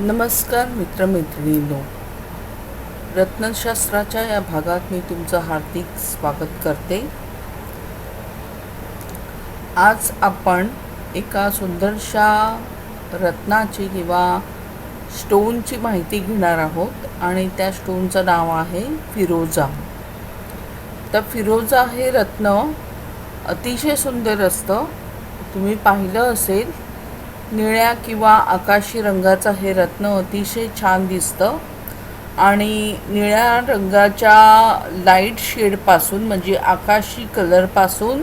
नमस्कार मित्रमैत्रिणींनो. रत्नशास्त्राच्या या भागात मी तुमचं हार्दिक स्वागत करते. आज आपण एका सुंदरशा रत्नाची किंवा स्टोनची माहिती घेणार आहोत आणि त्या स्टोनचं नाव आहे फिरोजा. तर फिरोजा हे रत्न अतिशय सुंदर असतं. तुम्ही पाहिलं असेल निळ्या किंवा आकाशी रंगाचं हे रत्न अतिशय छान दिसतं. आणि निळ्या रंगाच्या लाइट शेडपासून म्हणजे आकाशी कलरपासून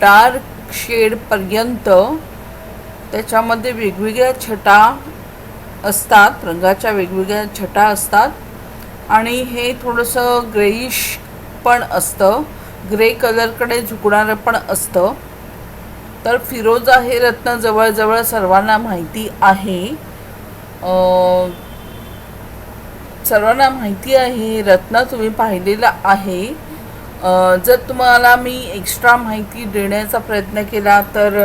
डार्क शेडपर्यंत त्याच्यामध्ये वेगवेगळ्या छटा असतात रंगाच्या वेगवेगळ्या छटा असतात. आणि हे थोडंसं ग्रेइश पण असतं. ग्रे कलरकडे झुकणारं पण असतं. तर फिरोजा हे रत्न जवळजवळ सर्वांना माहिती आहे. सर्वांना माहिती आहे हे रत्न तुम्ही पाहिलेलं आहे. जर तुम्हाला मी एक्स्ट्रा माहिती देण्याचा प्रयत्न केला तर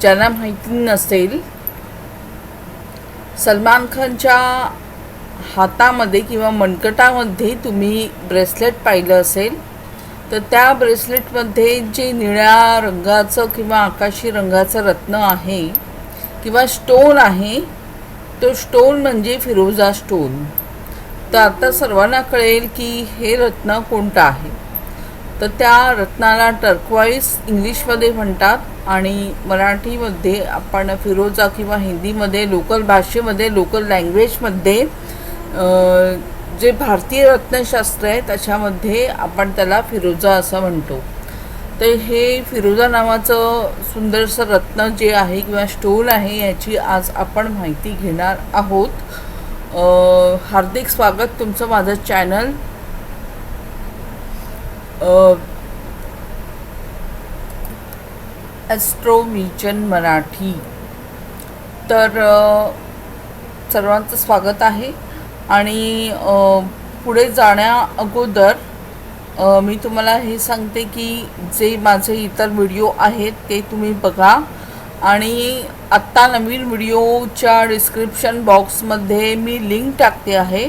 ज्यांना माहिती नसेल सलमान खानच्या हातामध्ये किंवा मनकटामध्ये तुम्ही ब्रेसलेट पाहिलं असेल तर त्या ब्रेसलेटमध्ये जे निळ्या रंगाचं किंवा आकाशी रंगाचं रत्न आहे किंवा स्टोन आहे तो स्टोन म्हणजे फिरोजा स्टोन तर आता सर्वांना कळेल की हे रत्न कोणतं आहे. तर त्या रत्नाला टर्कवाईस इंग्लिशमध्ये म्हणतात आणि मराठीमध्ये आपण फिरोजा किंवा हिंदीमध्ये लोकल भाषेमध्ये लोकल लँग्वेजमध्ये जे भारतीय रत्नशास्त्र आहे त्याच्यामध्ये आपण त्याला फिरोजा असं म्हणतो. तर हे फिरोजा नावाचं सुंदरसं रत्न जे आहे किंवा स्टोन आहे याची आज आपण माहिती घेणार आहोत. हार्दिक स्वागत तुमचं माझं चॅनल. ॲस्ट्रोमिजन मराठी. तर सर्वांचं स्वागत आहे. आणि पुढे जाण्या अगोदर मी तुम्हाला हे सांगते की जे माझे इतर व्हिडिओ आहेत ते तुम्ही बघा. आणि आत्ता नवीन व्हिडिओच्या डिस्क्रिप्शन बॉक्समध्ये मी लिंक टाकते आहे.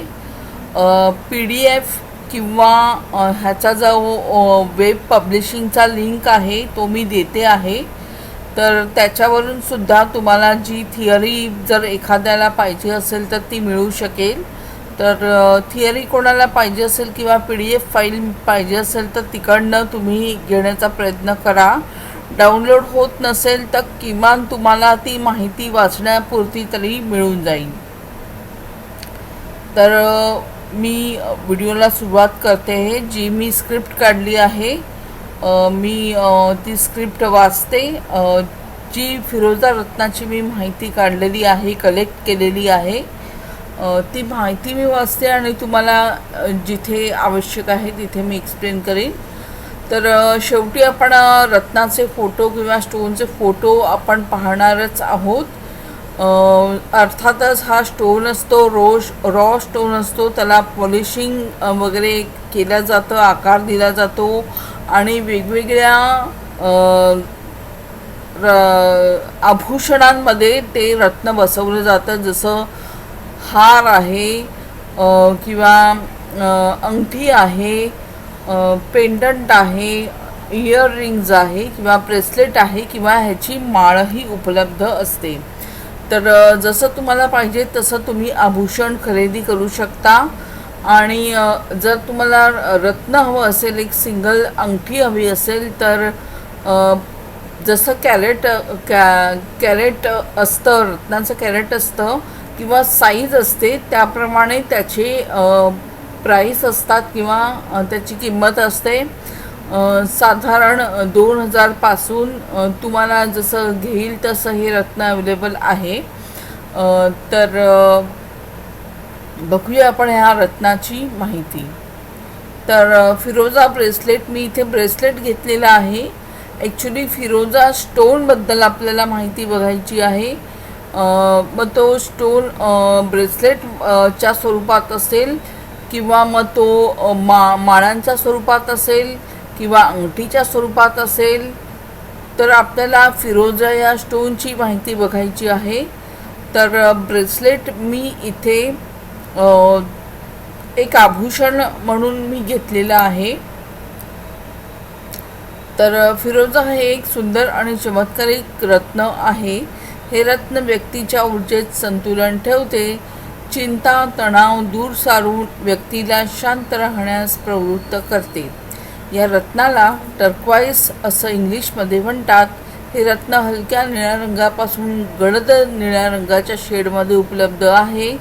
पी डी एफ किंवा ह्याचा जो वेब पब्लिशिंगचा लिंक आहे तो मी देते आहे. तर त्याच्यावरून सुद्धा तुम्हाला जी थिअरी जर एखाद्याला पाहिजे असेल तर ती मिळू शकेल. तर थिअरी कोणाला पाहिजे असेल किंवा पी डी एफ फाईल पाहिजे असेल तर तिकडनं तुम्ही घेण्याचा प्रयत्न करा. डाउनलोड होत नसेल तर किमान तुम्हाला ती माहिती वाचण्यापुरती तरी मिळून जाईल. तर मी व्हिडिओला सुरुवात करते. आहे जी मी स्क्रिप्ट काढली आहे मी ती स्क्रिप्ट वाचते. जी फिरोजा रत्नाची मी माहिती काढलेली आहे कलेक्ट केलेली आहे ती माहिती मी वाचते आणि तुम्हाला जिथे आवश्यक आहे तिथे मी एक्सप्लेन करेन. तर शेवटी आपण रत्नाचे फोटो किंवा स्टोनचे फोटो आपण पाहणारच आहोत. अर्थातच हा स्टोन असतो रोश रॉ स्टोन असतो. त्याला पॉलिशिंग वगैरे केला जातं आकार दिला जातो. आणि वेगवेगळ्या र आभूषणांमध्ये ते रत्न बसवलं जातं. जसं हार आहे किंवा अंगठी आहे पेंडंट आहे इयर रिंग्ज आहे किंवा ब्रेसलेट आहे किंवा ह्याची माळही उपलब्ध असते. तर जसं तुम्हाला पाहिजे तसं तुम्ही आभूषण खरेदी करू शकता. आणि जर तुम्हाला रत्न हवं असेल एक सिंगल अंगठी हवी असेल तर जसं कॅरेट कॅ कॅरेट असतं रत्नाचं कॅरेट असतं किंवा साईज असते त्याप्रमाणे त्याचे प्राईस असतात किंवा त्याची किंमत असते. साधारण दोन हजारपासून तुम्हाला जसं घेईल तसं हे रत्न अवेलेबल आहे. तर बघूया आपण ह्या रत्नाची माहिती. तर फिरोजा ब्रेसलेट मी इथे ब्रेसलेट घेतलेला आहे. ॲक्च्युली फिरोजा स्टोनबद्दल आपल्याला माहिती बघायची आहे. मग तो स्टोन ब्रेसलेटच्या ब्रेसलेट च्या स्वरूपात असेल किंवा मग तो मा माळांच्या स्वरूपात असेल किंवा अंगठीच्या स्वरूपात असेल तर आपल्याला फिरोजा या स्टोनची माहिती बघायची आहे. तर ब्रेसलेट मी इथे एक आभूषण म्हणून मी घेतलेलं आहे. तर फिरोजा हे एक सुंदर आणि चमत्कारिक रत्न आहे. हे रत्न व्यक्तीच्या ऊर्जेत संतुलन ठेवते. चिंता तणाव दूर सारून व्यक्तीला शांत राहण्यास प्रवृत्त करते. या रत्नाला टर्क्वाईस असं इंग्लिशमध्ये म्हणतात. हे रत्न हलक्या निळ्या रंगापासून गडद निळ्या रंगाच्या शेडमध्ये उपलब्ध आहे.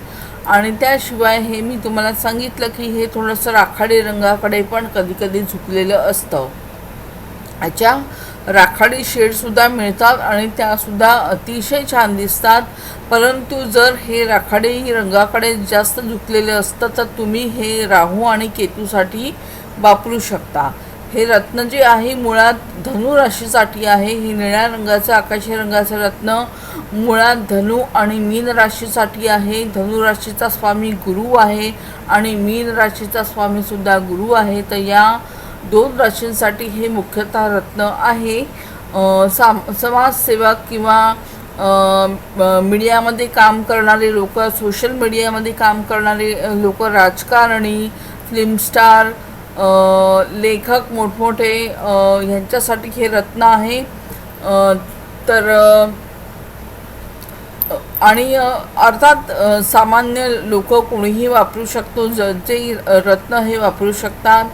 आणि त्याशिवाय हे मी तुम्हाला सांगितलं की हे थोडंसं राखाडी रंगाकडे पण कधीकधी झुकलेलं असतं. याच्या राखाडी शेडसुद्धा मिळतात आणि त्यासुद्धा अतिशय छान दिसतात. परंतु जर हे राखाडी रंगाकडे जास्त झुकलेले असतं तर तुम्ही हे राहू आणि केतूसाठी वापरू शकता. हे रत्न जे आहे मुळात धनुराशीसाठी आहे. हे निळ्या रंगाचं आकाशी रंगाचं रत्न मुळात धनु आणि मीन राशीसाठी आहे. धनुराशीचा स्वामी गुरु आहे आणि मीन राशीचा स्वामीसुद्धा गुरु आहे. तर या दोन राशींसाठी हे मुख्यतः रत्न आहे. साम समाजसेवक किंवा मीडियामध्ये काम करणारे लोक सोशल मीडियामध्ये काम करणारे लोक राजकारणी फिल्म स्टार लेखक मोठमोठे ह्यांच्यासाठी हे रत्न आहे. तर आणि अर्थात सामान्य लोक कोणीही वापरू शकतो. ज जे रत्न हे वापरू शकतात.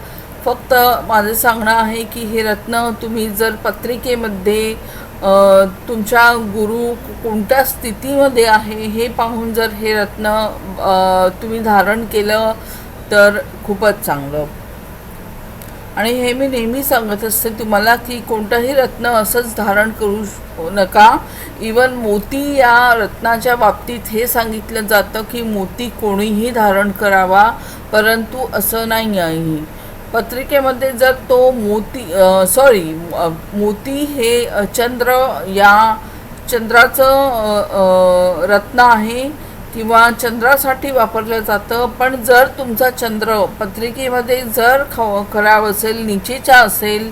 फक्त माझं सांगणं आहे की हे रत्न तुम्ही जर पत्रिकेमध्ये तुमच्या गुरु कोणत्या स्थितीमध्ये आहे हे पाहून जर हे रत्न तुम्ही धारण केलं तर खूपच चांगलं. आणि हे मी नेहमी सांगत असते तुम्हाला की कोणतंही रत्न असंच धारण करू नका. इवन मोती या रत्नाच्या बाबतीत हे सांगितलं जातं की मोती कोणीही धारण करावा परंतु असं नाही आहे पत्रिकेमध्ये जर तो मोती सॉरी मोती हे चंद्र या चंद्राचं रत्न आहे किंवा चंद्रासाठी वापरलं जातं पण जर तुमचा चंद्र पत्रिकेमध्ये जर ख खराब असेल निचेचा असेल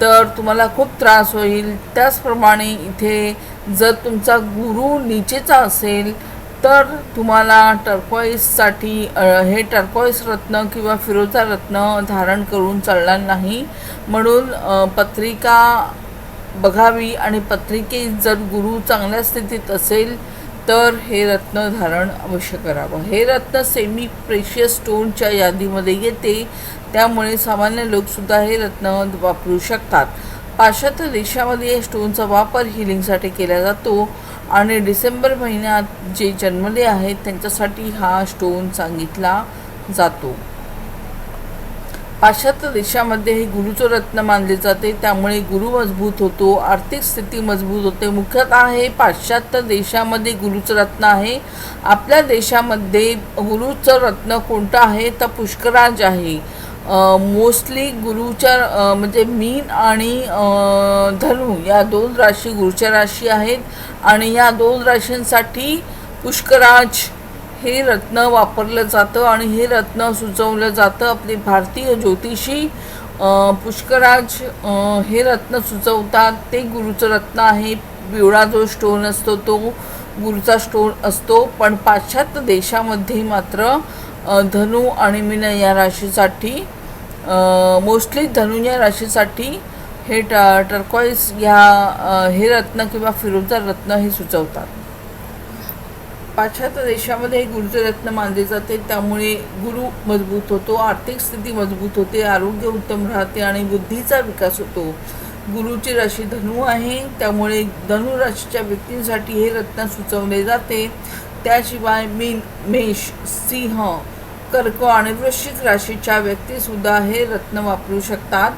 तर तुम्हाला खूप त्रास होईल. त्याचप्रमाणे इथे जर तुमचा गुरु निचेचा असेल तर तुम्हाला टर्कॉईससाठी हे टर्कॉईस रत्न किंवा फिरोजा रत्न धारण करून चालणार नाही. म्हणून पत्रिका बघावी आणि पत्रिकेत जर गुरु चांगल्या स्थितीत असेल तर हे रत्न धारण अवश्य करावं. हे रत्न सेमी प्रेशियस स्टोनच्या यादीमध्ये येते. त्यामुळे सामान्य लोकसुद्धा हे रत्न वापरू शकतात. पाश्चात्य देशामध्ये या स्टोनचा वापर हिलिंगसाठी केला जातो. आणि डिसेंबर महिन्यात जे जन्मले आहेत त्यांच्यासाठी हा स्टोन सांगितला जातो. पाश्चात्य देशामध्ये हे गुरुचं रत्न मानले जाते त्यामुळे गुरु मजबूत होतो आर्थिक स्थिती मजबूत होते. मुख्यतः हे पाश्चात्य देशामध्ये गुरुचं रत्न आहे. आपल्या देशामध्ये गुरुचं रत्न कोणतं आहे? तर पुष्कराज आहे. मोस्टली गुरुच्या म्हणजे मीन आणि धनु या दोन राशी गुरुच्या राशी आहेत. आणि या दोन राशींसाठी पुष्कराज हे रत्न वापरलं जातं आणि हे रत्न सुचवलं जातं आपले भारतीय ज्योतिषी. पुष्कराज हे रत्न सुचवतात. ते गुरुचं रत्न आहे. पिवळा जो स्टोन असतो तो गुरुचा स्टोन असतो. पण पाश्चात्य देशामध्ये मात्र धनु आणि मीन या राशीसाठी मोस्टली धनु या राशीसाठी हे ट टर्कॉईस या हे रत्न किंवा फिरोजा रत्न हे सुचवतात. पाश्चात्य देशामध्ये हे गुरुचे रत्न मानले जाते त्यामुळे गुरु मजबूत होतो आर्थिक स्थिती मजबूत होते आरोग्य उत्तम राहते आणि बुद्धीचा विकास होतो. गुरुची राशी धनु आहे त्यामुळे धनु राशीच्या व्यक्तींसाठी हे रत्न सुचवले जाते. त्याशिवाय मीन मेष सिंह कर्क आणि वृश्चिक राशीच्या व्यक्तीसुद्धा हे रत्न वापरू शकतात.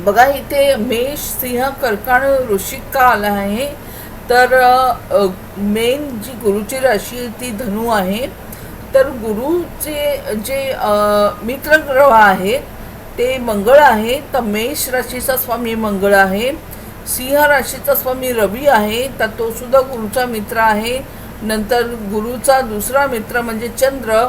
बघा इथे मेष सिंह कर्क आणि वृश्चिक का आलं आहे? तर मेन जी गुरुची राशी आहे ती धनु आहे. तर गुरुचे जे मित्रग्रह मित्र ग्रह ते मंगळ आहे. तर मेष राशीचा स्वामी मंगळ आहे. सिंह राशीचा स्वामी रवी आहे. तर तो सुद्धा गुरुचा मित्र आहे. नंतर गुरुचा दुसरा मित्र म्हणजे चंद्र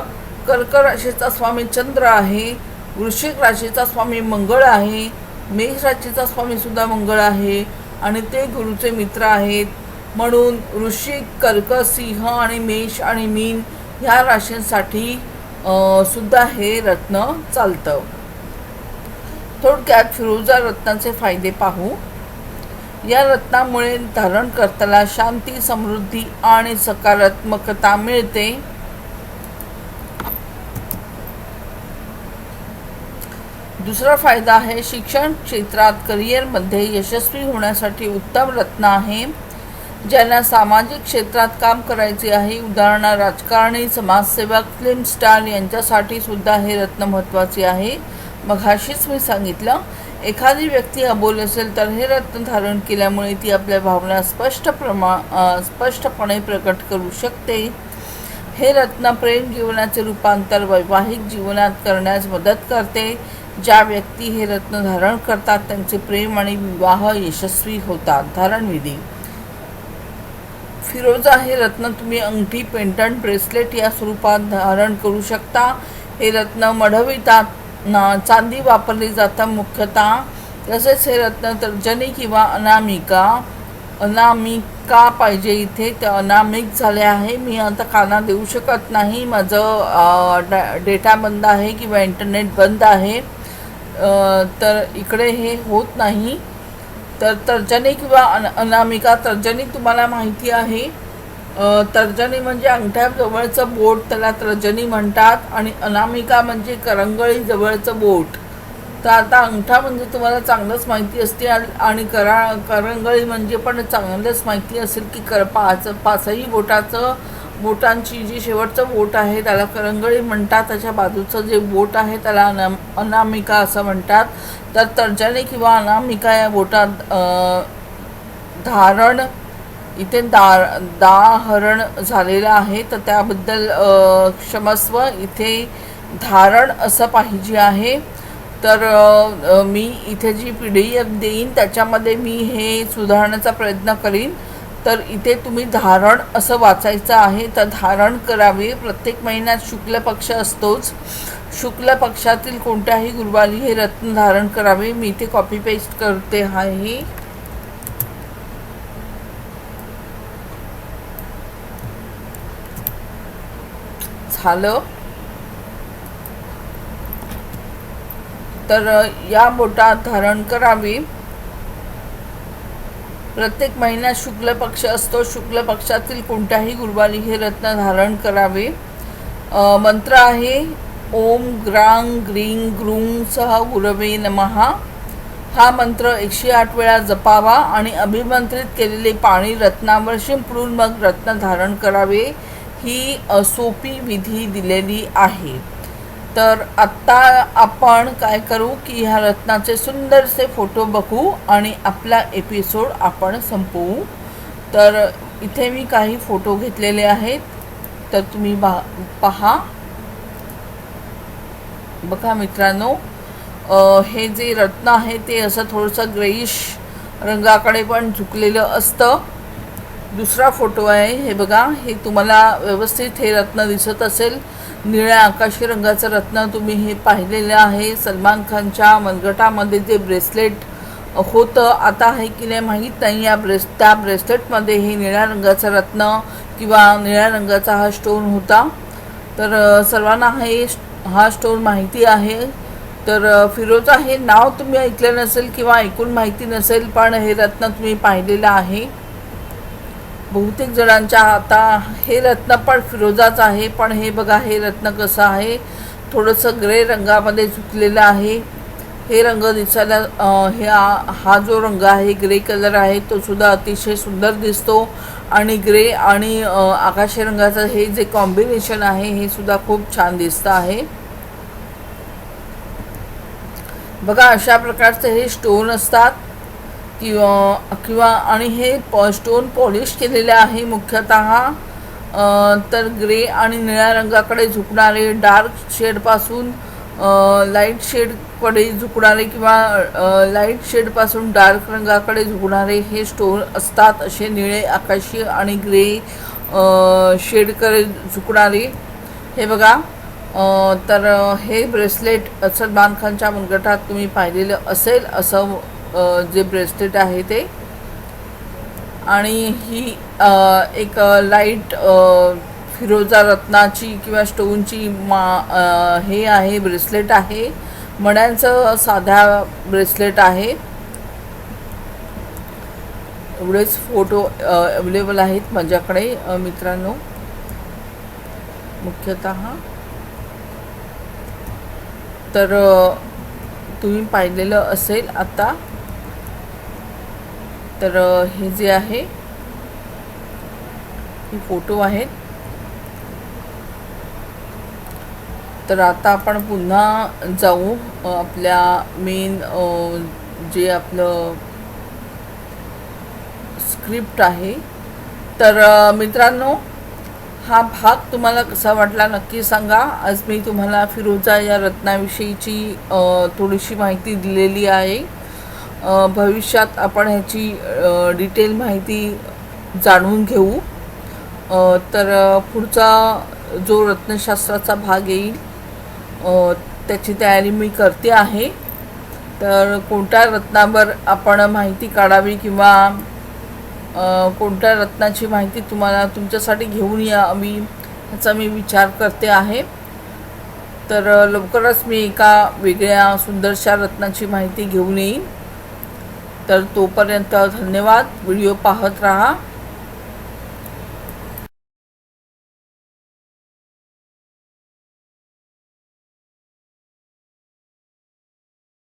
कर्क राशीचा स्वामी चंद्र आहे वृश्चिक राशीचा स्वामी मंगळ आहे मेष राशीचा स्वामीसुद्धा मंगळ आहे आणि ते गुरुचे मित्र आहेत. म्हणून वृश्चिक कर्क सिंह आणि मेष आणि मीन ह्या राशींसाठी सुद्धा हे रत्न चालतं. थोडक्यात फिरोजा रत्नाचे फायदे पाहू. या रत्नामुळे धारणकर्त्याला शांती समृद्धी आणि सकारात्मकता मिळते. दुसरा फायदा आहे शिक्षण क्षेत्रात करिअरमध्ये यशस्वी होण्यासाठी उत्तम रत्न आहे. ज्यांना सामाजिक क्षेत्रात काम करायचे आहे उदाहरणार्थ राजकारणी समाजसेवक फिल्म स्टार यांच्यासाठी सुद्धा हे रत्न महत्त्वाचे आहे. मग मी सांगितलं. एखादी व्यक्ती अबोल असेल तर हे रत्न धारण केल्यामुळे ती आपल्या भावना स्पष्ट प्रमा स्पष्टपणे प्रकट करू शकते. हे रत्न प्रेम जीवनाचे रूपांतर वैवाहिक जीवनात करण्यास मदत करते. ज्या व्यक्ती हे रत्न धारण करतात त्यांचे प्रेम आणि विवाह यशस्वी होतात. धारणविधी. फिरोजा हे रत्न तुम्ही अंगठी पेंटंट ब्रेसलेट या स्वरूपात धारण करू शकता. हे रत्न मढवितात. चांदी वापरली जातं मुख्यतः तसेच हे रत्न तर्जनी किंवा अनामिका अनामिका पाहिजे इथे ते अनामिक झाले आहे. मी आता काना देऊ शकत नाही. माझं डेटा बंद आहे किंवा इंटरनेट बंद आहे. तर इकडे हे होत नाही. तर तर्जनी किंवा अन अनामिका तर्जनी तुम्हाला माहिती आहे. तर्जनी म्हणजे अंगठ्याजवळचं बोट त्याला तर्जनी म्हणतात. आणि अनामिका म्हणजे करंगळी जवळचं बोट. तर आता अंगठा म्हणजे तुम्हाला चांगलंच माहिती असते आणि- करा करंगळी म्हणजे पण चांगलंच माहिती असेल की कर पाच पाचही बोटाचं बोटांची जी शेवटचं बोट आहे त्याला करंगळी म्हणतात. त्याच्या बाजूचं जे बोट आहे त्याला अना अनामिका असं म्हणतात. तर तर्जनी किंवा अनामिका या बोटात धारण इथे दा दाहरण झालेलं आहे तर त्याबद्दल क्षमस्व इथे धारण असं पाहिजे आहे. तर मी इथे जी पी डी एफ देईन त्याच्यामध्ये मी हे सुधारण्याचा प्रयत्न करीन. तर इथे तुम्ही धारण असं वाचायचं आहे तर धारण करावे. प्रत्येक महिन्यात शुक्ल पक्ष असतोच. शुक्ल पक्षातील कोणत्याही गुरुवारी हे रत्न धारण करावे. मी इथे कॉपी पेस्ट करते आहे. झालं. तर या बोटात धारण करावी. प्रत्येक महिन्यात शुक्ल पक्ष असतो. शुक्ल पक्षातील कोणत्याही गुरुवारी हे रत्न धारण करावे. मंत्र आहे ओम ग्रांग ग्रीं ग्रुंग सह गुरवे नमहा हा मंत्र एकशे आठ वेळा जपावा आणि अभिमंत्रित केलेले पाणी रत्नावर शिंपडून मग रत्न धारण करावे. ही सोपी विधी दिलेली आहे. तर आत्ता आपण काय करू की ह्या रत्नाचे सुंदरसे फोटो बघू आणि आपला एपिसोड आपण संपवू. तर इथे मी काही फोटो घेतलेले आहेत. तर तुम्ही बा पहा. बघा मित्रांनो हे जे रत्न आहे ते असं थोडंसं ग्रेईश रंगाकडे पण झुकलेलं असतं. दुसरा फोटो आहे. हे बघा हे तुम्हाला व्यवस्थित हे रत्न दिसत असेल. निळ्या आकाशी रंगाचं रत्न तुम्ही हे पाहिलेलं आहे. सलमान खानच्या मनगटामध्ये जे ब्रेसलेट होतं आता आहे की नाही माहीत नाही. या ब्रेस त्या ब्रेसलेटमध्ये हे निळ्या रंगाचं रत्न किंवा निळ्या रंगाचा हा स्टोन होता. तर सर्वांना हे हा स्टोन माहिती आहे. तर फिरोजा हे नाव तुम्ही ऐकलं नसेल किंवा ऐकून माहिती नसेल पण हे रत्न तुम्ही पाहिलेलं आहे. बहुतेक जणांच्या आता हे रत्न पण फिरोजाच आहे पण हे बघा हे रत्न कसं आहे? थोडंसं ग्रे रंगामध्ये झुकलेलं आहे. हे रंग दिसायला हे हा जो रंग आहे ग्रे कलर आहे तो सुद्धा अतिशय सुंदर दिसतो. आणि ग्रे आणि आकाशी रंगाचं हे जे कॉम्बिनेशन आहे हे सुद्धा खूप छान दिसतं आहे. बघा अशा प्रकारचे हे स्टोन असतात. किंवा किंवा आणि हे पॉ स्टोन पॉलिश केलेले आहे मुख्यतः तर ग्रे आणि निळ्या रंगाकडे झुकणारे डार्क शेडपासून लाइट शेडकडे झुकणारे किंवा लाइट शेडपासून डार्क रंगाकडे झुकणारे हे स्टोन असतात. असे निळे आकाशी आणि ग्रे शेडकडे झुकणारे. हे बघा तर हे ब्रेसलेट सलमान खानच्या मुनगटात तुम्ही पाहिलेलं असेल असं जे ब्रेसलेट आहे ते. आणि ही एक लाइट फिरोजा रत्नाची किंवा स्टोनची मा हे आहे ब्रेसलेट आहे. मण्यांचं साध्या ब्रेसलेट आहे. एवढेच फोटो अवेलेबल आहेत माझ्याकडे मित्रांनो. मुख्यतः. तर तुम्ही पाहिलेलं असेल आता. तर हे जे आहे हे फोटो आहेत. तर आता आपण पुन्हा जाऊ आपल्या मेन जे आपलं स्क्रिप्ट आहे. तर मित्रांनो हा भाग तुम्हाला कसा वाटला नक्की सांगा. आज मी तुम्हाला फिरोजा या रत्नाविषयीची थोडीशी माहिती दिलेली आहे. भविष्यात आपण ह्याची डिटेल माहिती जाणून घेऊ. तर पुढचा जो रत्नशास्त्राचा भाग येईल त्याची तयारी मी करते आहे. तर कोणत्या रत्नावर आपण माहिती काढावी किंवा कोणत्या रत्नाची माहिती तुम्हाला तुमच्यासाठी घेऊन या मी ह्याचा मी विचार करते आहे. तर लवकरच मी एका वेगळ्या सुंदरशा रत्नाची माहिती घेऊन येईन. तर तोपर्यंत धन्यवाद. व्हिडिओ पाहत राहा.